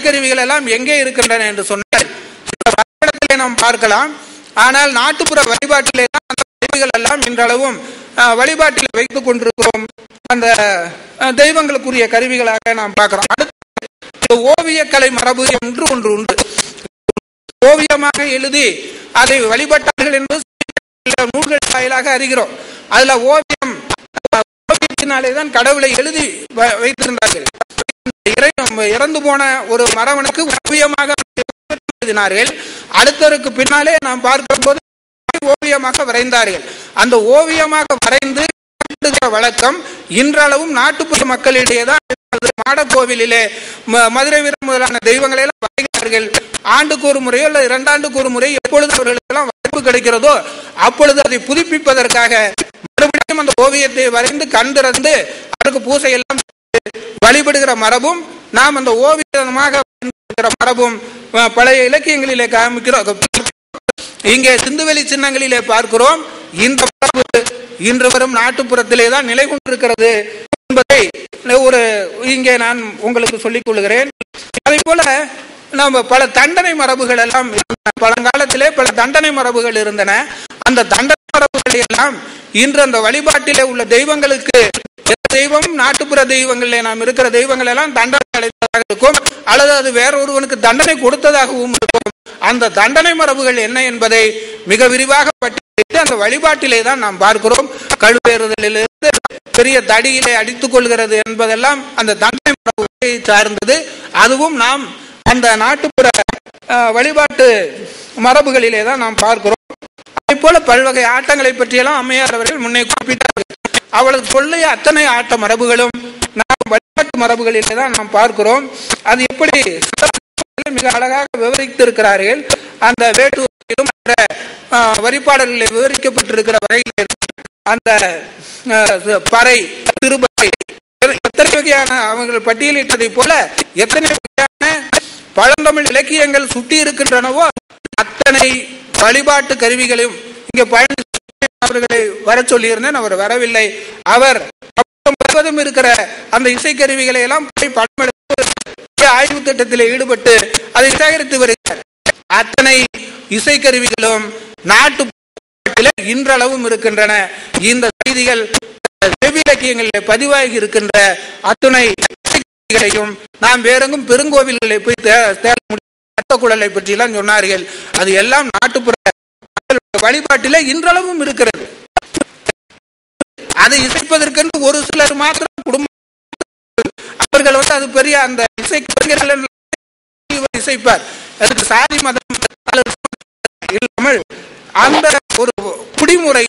கலைக்கருவிகள் எல்லாம் எங்கே இருக்கின்றன என்று சொன்னால் வரைபடத்திலே நாம் பார்க்கலாம். ஆனால் நாட்டுப்புற வழிபாட்டிலே தான் அந்த கருவிகள் எல்லாம் இன்றளவும் வழிபாட்டில் வைத்துக் கொண்டிருக்கிறோம். அந்த தெய்வங்களுக்குரிய கருவிகளாக நாம் பார்க்கிறோம். அடுத்து ஓவியக்கலை மரபு என்று ஒன்று உண்டு. ஓவியமாக எழுதி அதை வழிபட்டார்கள் என்று நூல்கள் வாயிலாக அறிகிறோம். அதுல ஓவியம் ஓவியத்தினாலே தான் கடவுளை எழுதி வைத்திருந்தார்கள். இறை இறந்து போன ஒரு மரவனுக்கு ஓவியமாக எழுதினார்கள் அடுத்தவருக்கு பின்னாலே நாம் பார்க்கும்போது ஓவியமாக வரைந்தார்கள். அந்த ஓவியமாக வரைந்து வழக்கம் இன்றளவும் நாட்டுப்புற மக்களிடையே தான் மாடக்கோவிலே ம- மதுரை வீரம் முதலான தெய்வங்களை எல்லாம் வரைகிறார்கள். ஆண்டுக்கு ஒரு முறையோ அல்லது இரண்டாண்டுக்கு ஒரு முறை எப்பொழுது அவர்களுக்கெல்லாம் வாய்ப்பு கிடைக்கிறதோ அப்பொழுது அதை புதுப்பிப்பதற்காக மறுபடியும் அந்த ஓவியத்தை வரைந்து கண் திறந்து அதற்கு பூசை எல்லாம் வழிபடுகிற மரபும் நாம் அந்த ஓவியமாக மரபும் பழைய இலக்கியங்களிலே காமிக்கிறோம். இங்கே சிந்துவெளி சின்னங்களிலே பார்க்கிறோம். இந்த மரபு இன்று வரும் நாட்டுப்புறத்திலே தான் நிலை கொண்டிருக்கிறது என்பதை ஒரு இங்கே நான் உங்களுக்கு சொல்லிக் கொள்கிறேன். அதே போல நம்ம பல தண்டனை மரபுகள் எல்லாம் பழங்காலத்திலே பல தண்டனை மரபுகள் இருந்தன. அந்த தண்டனை மரபுகளை எல்லாம் இன்று அந்த வழிபாட்டிலே உள்ள தெய்வங்களுக்கு தெய்வம் நாட்டுப்புற தெய்வங்கள்ல நாம் இருக்கிற தெய்வங்கள் எல்லாம் தண்டனை அடைந்ததாக இருக்கும். அல்லது அது வேற ஒருவனுக்கு தண்டனை கொடுத்ததாகவும் இருக்கும். அந்த தண்டனை மரபுகள் என்ன என்பதை மிக விரிவாக பட்டியலிட்டு அந்த வழிபாட்டிலே தான் நாம் பார்க்கிறோம். கழுவேறுதலிலிருந்து பெரிய தடியிலே அடித்துக் கொள்கிறது என்பதெல்லாம் அந்த தண்டனை மரபுகளை சார்ந்தது. அதுவும் நாம் அந்த நாட்டுப்புற வழிபாட்டு மரபுகளிலே தான் நாம் பார்க்கிறோம். அதே போல பல்வகை ஆட்டங்களை பற்றியெல்லாம் அம்மையார் அவர்கள் முன்னே குறிப்பிட்டார்கள். அவளது சொல்லைய அத்தனை ஆட்ட மரபுகளும் நாம் வழிபாட்டு மரபுகளிலே தான் நாம் பார்க்கிறோம். அது எப்படி மிக அழகாக விவரித்திருக்கிறார்கள். அந்த வேட்டு மற்ற ஆஹ், வரிப்பாடல்களில் விவரிக்கப்பட்டிருக்கிற வரையில் அந்த பறை திருப்பறை எத்தனை வகையான அவர்கள் பட்டியலிட்டதை போல எத்தனை வகையான பழந்தமிழ் இலக்கியங்கள் சுட்டி இருக்கின்றனவோ அத்தனை வழிபாட்டு கருவிகளையும் இங்கே பயன் அவர்களை வர சொல்லியிருந்தேன் அவர் வரவில்லை. அவர் முழுவதும் இருக்கிற அந்த இசைக்கருவிகளை எல்லாம் போய் படம் எடுத்து ஆய்வு திட்டத்தில் ஈடுபட்டு அதை சேகரித்து வருகிறார். அத்தனை இசைக்கருவிகளும் நாட்டு இன்றளவும் இருக்கின்றன. இந்த செய்திகள் செவிலக்கியங்களில் பதிவாகி இருக்கின்ற அத்துணை இசைக்கருவிகளையும் நாம் வேறெங்கும் பெருங்கோவில்களை போய் தே- தேட முடியும். குழலை பற்றிலாம் சொன்னார்கள். அது எல்லாம் நாட்டுப்புற வழிபாட்டில இன்றளவும் இருக்கிறது. அதை இசைப்பதற்கென்று ஒரு சிலர் மாத்திரம் குடும்பம் அவர்கள் வந்து அது பெரிய அந்த இசை கலைஞர்கள் இசைப்பார். அதுக்கு சாதி மதம் இல்லாமல் அந்த ஒரு குடிமுறை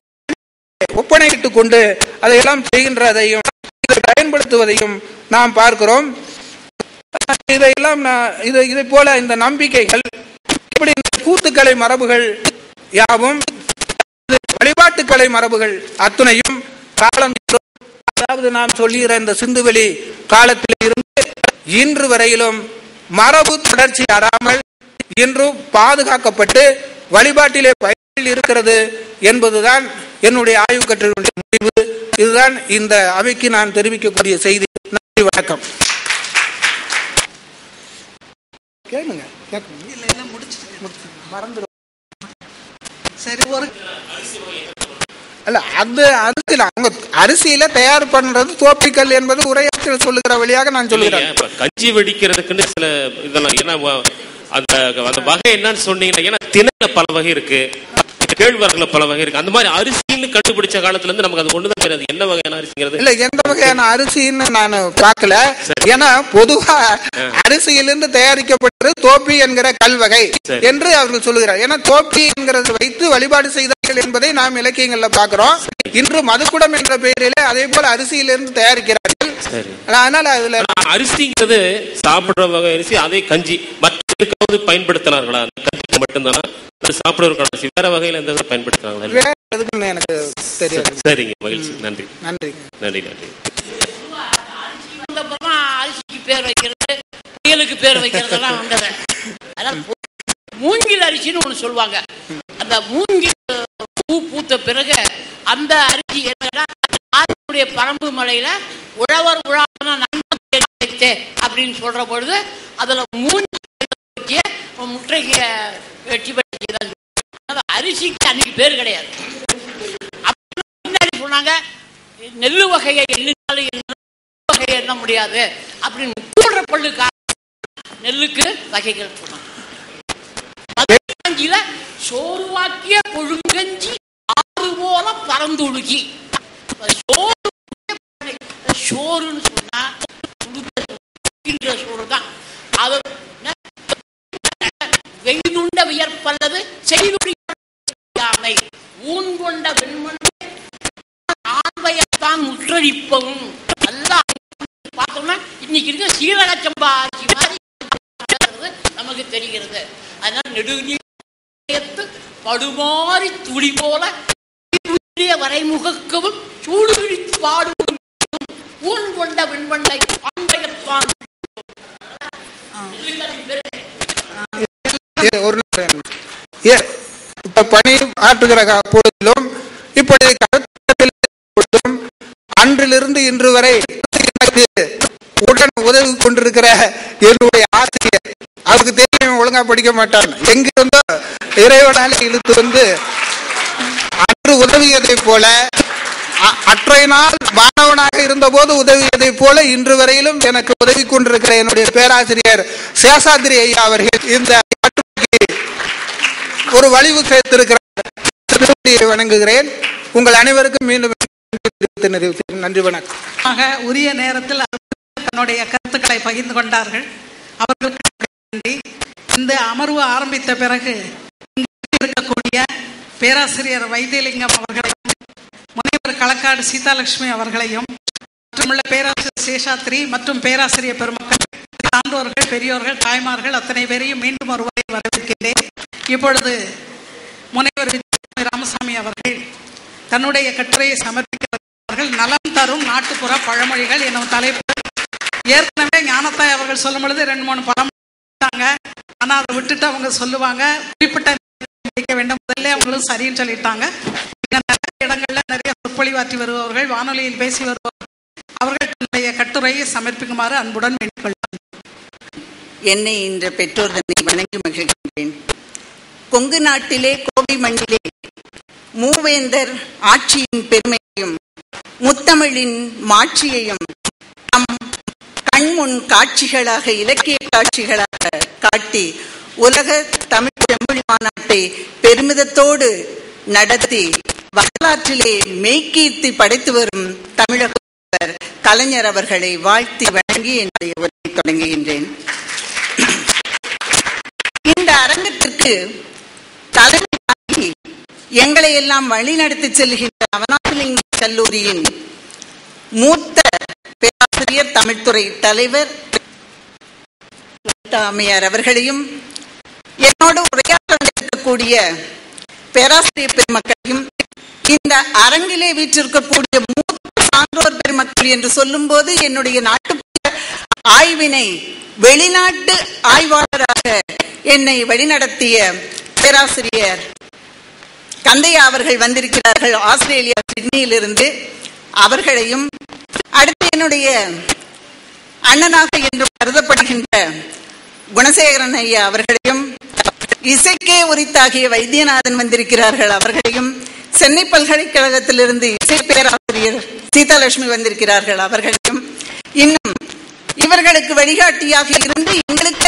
ஒப்பனையிட்டுக் கொண்டு அதையெல்லாம் செய்கின்றதையும் இதை பயன்படுத்துவதையும் நாம் பார்க்கிறோம். இதையெல்லாம் நான் இதை இதை போல இந்த நம்பிக்கைகள் இப்படி இந்த கூத்துக்கலை மரபுகள் யாவும் இது வழிபாட்டுக்கலை மரபுகள் அத்துணையும் காலம் அதாவது நாம் சொல்லுகிற இந்த சிந்துவெளி காலத்தில் இருந்து இன்று வரையிலும் மரபு தொடர்ச்சி அறாமல் இன்றும் பாதுகாக்கப்பட்டு வழிபாட்டிலே பயனில் இருக்கிறது என்பதுதான் என்னுடைய ஆய்வு கட்டுரையுடைய முடிவு. இதுதான் இந்த அவைக்கு நான் தெரிவிக்கக்கூடிய செய்தி. நன்றி வணக்கம். கேளுங்க. மறந்துடும் சரி ஒரு அல்ல அது அரிசியில் அவங்க அரிசியில தயார் பண்றது தோப்பிக்கல் என்பது உரையாற்றல் சொல்லுகிற வழியாக நான் சொல்லுகிறேன். கஞ்சி வெடிக்கிறதுக்குன்னு சில இதெல்லாம் ஏன்னா அந்த அந்த வகை என்னன்னு சொன்னீங்கன்னா ஏன்னா திணையில பல வகை இருக்கு. கேழ்வரகுல பல வகை இருக்கு. அந்த மாதிரி அரிசின்னு கண்டுபிடிச்ச காலத்துல இருந்து நமக்கு அது ஒண்ணுதான் தெரியாது. என்ன வகையான அரிசிங்கிறது? இல்ல எந்த வகையான அரிசின்னு நான் பார்க்கல. ஏன்னா பொதுவா அரிசியிலிருந்து தயாரிக்கப்பட்டது தோப்பி என்கிற கல்வகை. என்று அவர்கள் சொல்லுகிறார். ஏன்னா தோப்பி என்கிறது வைத்து வழிபாடு செய்தார்கள் என்பதை நாம் இலக்கியங்கள்ல பார்க்கிறோம். இன்று மதுக்குடம் என்ற பெயரிலே அதே போல அரிசியிலிருந்து தயாரிக்கிறார்கள். அதனால அதுல அரிசிங்கிறது சாப்பிடுற வகை அரிசி அதே கஞ்சி. மற்றதுக்காவது பயன்படுத்தினார்களா? அந்த கஞ்சி மட்டும்தானா? அரிசி வேற வகையில எந்த எதுக்குன்னு எனக்கு தெரியாது. சரிங்க. மகிழ்ச்சி. நன்றி. நன்றி. நன்றி நன்றி. அரிசிக்கு பேர் வைக்கிறது புயலுக்கு பேர் வைக்கிறதெல்லாம் வந்தது அதனால பு- மூங்கில் அரிசின்னு ஒண்ணு சொல்லுவாங்க. அந்த மூங்கில் பூ பூத்த பிறகு அந்த அரிசி என்னன்னா ஆறுடைய பரம்பு மலையில உழவர் உழான நண்பன் அப்படின்னு சொல்ற பொழுது அதுல மூணு வச்சு முட்டைக்கு வெட்டி வெட்டி அரிசிக்கு அன்னைக்கு பேர் கிடையாது. அப்புறம் சொன்னாங்க நெல்லு வகையை எண்ணினாலும் எண்ண- வகையை எண்ண முடியாது அப்படின்னு கூடுற பல்லு நெல்லுக்கு வகைகள் சொன்னாங்க மதுராஞ்சியில சோறுவாக்கிய கொழுங்கஞ்சி ஆறு போல பறந்து பறந்துழுகி சோறு சோறுன்னு சொன்னா உடுக்கின்ற சோறு தான். அது வெயிலுண்ட வியற்பல்லது செய்துடியாமை ஊன் கொண்ட வெண்மண் ஆண்மையத்தான் முற்றழிப்பவும் நல்லா பார்த்தோம்னா இன்னைக்கு இருக்க சீரக சம்பா ஆட்சி மாதிரி நமக்கு தெரிகிறது. அதனால நெடுநீத்து படுமாறி துளி போல வரைமுகக்கவும் சூடு பிடித்து பாடுவோம் ஊன் கொண்ட வெண்மண்ணை ஆண்மையத்தான் ஒரு. ஏ, பணி ஆற்றுகிற பொழுதிலும் இப்படி கருத்தில் பொழுதும் அன்றிலிருந்து இன்று வரை எனக்கு உடன் உதவி கொண்டிருக்கிற என்னுடைய ஆசிரியர் அவருக்கு தெரியும் ஒழுங்கா படிக்க மாட்டான். எங்கிருந்தோ இறைவனால இழுத்து வந்து அன்று உதவியதை போல அ- அற்றை நாள் மாணவனாக இருந்த போது உதவியதை போல இன்று வரையிலும் எனக்கு உதவி கொண்டிருக்கிற என்னுடைய பேராசிரியர் சேஷாதிரி ஐயா அவர்கள் இந்த ஒரு வழிவு சேர்த்திருக்கிறார் வணங்குகிறேன். உங்கள் அனைவருக்கும் மீண்டும் நன்றி வணக்கம். ஆக உரிய நேரத்தில் தன்னுடைய கருத்துக்களை பகிர்ந்து கொண்டார்கள். அவர்களுக்கு நன்றி இந்த அமர்வு ஆரம்பித்த பிறகு இருக்கக்கூடிய பேராசிரியர் வைத்தியலிங்கம் அவர்களையும் முனைவர் களக்காடு சீதாலட்சுமி அவர்களையும் மற்றுமுள்ள பேராசிரியர் சேஷாத்ரி மற்றும் பேராசிரியர் பெருமக்கள் சான்றோர்கள் பெரியோர்கள் தாய்மார்கள் அத்தனை பேரையும் மீண்டும் ஒருவரை இப்பொழுது முனைவர் ராமசாமி அவர்கள் தன்னுடைய கட்டுரையை சமர்ப்பிக்கிறார்கள் நலம் தரும் நாட்டுப்புற பழமொழிகள் எனும் தலைப்பு ஏற்கனவே ஞானத்தாய் அவர்கள் சொல்லும் பொழுது ரெண்டு மூணு பழம் ஆனால் அதை விட்டுட்டு அவங்க சொல்லுவாங்க. குறிப்பிட்ட வேண்டும். முதல்ல அவங்களும் சரின்னு சொல்லிட்டாங்க. இன்னும் நிறைய இடங்கள்ல நிறைய சொற்பொழிவாற்றி வருபவர்கள் வானொலியில் பேசி வருபவர்கள் அவர்கள் தன்னுடைய கட்டுரையை சமர்ப்பிக்குமாறு அன்புடன் வேண்டிக் என்னை இன்று பெற்றோர் தன்னை வணங்கி மகிழ்ச்சி கொங்கு நாட்டிலே கோவை மண்ணிலே மூவேந்தர் ஆட்சியின் பெருமையையும் முத்தமிழின் மாட்சியையும் நம் கண்முன் காட்சிகளாக இலக்கிய காட்சிகளாக காட்டி உலக தமிழ் செம்மொழி மாநாட்டை பெருமிதத்தோடு நடத்தி வரலாற்றிலே மெய்கீர்த்தி படைத்து வரும் தமிழக கலைஞர் அவர்களை வாழ்த்தி வணங்கி என்னுடைய உரையை தொடங்குகின்றேன். தலைமையாகி எங்களை எல்லாம் வழிநடத்தி செல்கின்ற அவனாசிலிங்க கல்லூரியின் மூத்த பேராசிரியர் தமிழ்துறை தலைவர் அம்மையார் அவர்களையும் என்னோடு உரையாற்ற பேராசிரியர் பெருமக்களையும் இந்த அரங்கிலே வீற்றிருக்கக்கூடிய மூத்த சான்றோர் பெருமக்கள் என்று சொல்லும் போது என்னுடைய நாட்டுப்புற ஆய்வினை வெளிநாட்டு ஆய்வாளராக என்னை வழிநடத்திய பேராசிரியர் கந்தையா அவர்கள் வந்திருக்கிறார்கள் ஆஸ்திரேலியா சிட்னியிலிருந்து. அவர்களையும் அடுத்து என்னுடைய அண்ணனாக என்று கருதப்படுகின்ற குணசேகரன் ஐயா அவர்களையும் இசைக்கே உரித்தாகிய வைத்தியநாதன் வந்திருக்கிறார்கள் அவர்களையும் சென்னை பல்கலைக்கழகத்திலிருந்து இசை பேராசிரியர் சீதாலட்சுமி வந்திருக்கிறார்கள் அவர்களையும். இன்னும் இவர்களுக்கு வழிகாட்டியாக இருந்து எங்களுக்கு